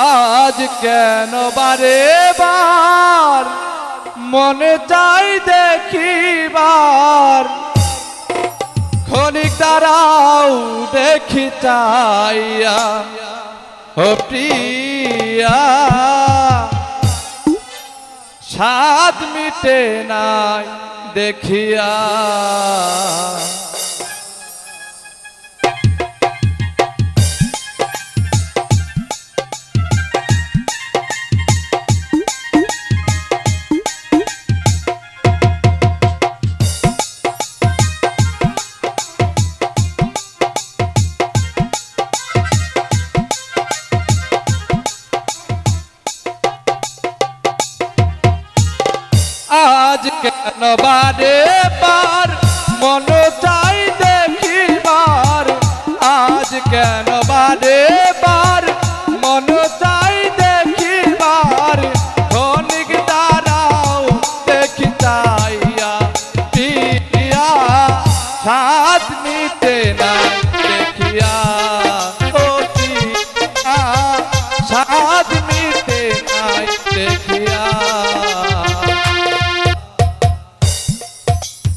আজ কেন বারে বার? মনে চাই দেখিবার ক্ষণিক দাঁড়াও, দেখি চাইয়া। প্রিয়া সাত মিটে নাই দেখিয়া। আজ কেন বারে বার মন চাই দেখিবার আজ কেন বারে বার মন চাই দেখিবার ধনিক তারাও দেখি চাইয়া পিয়া সাত নিতে না দেখিয়া সাত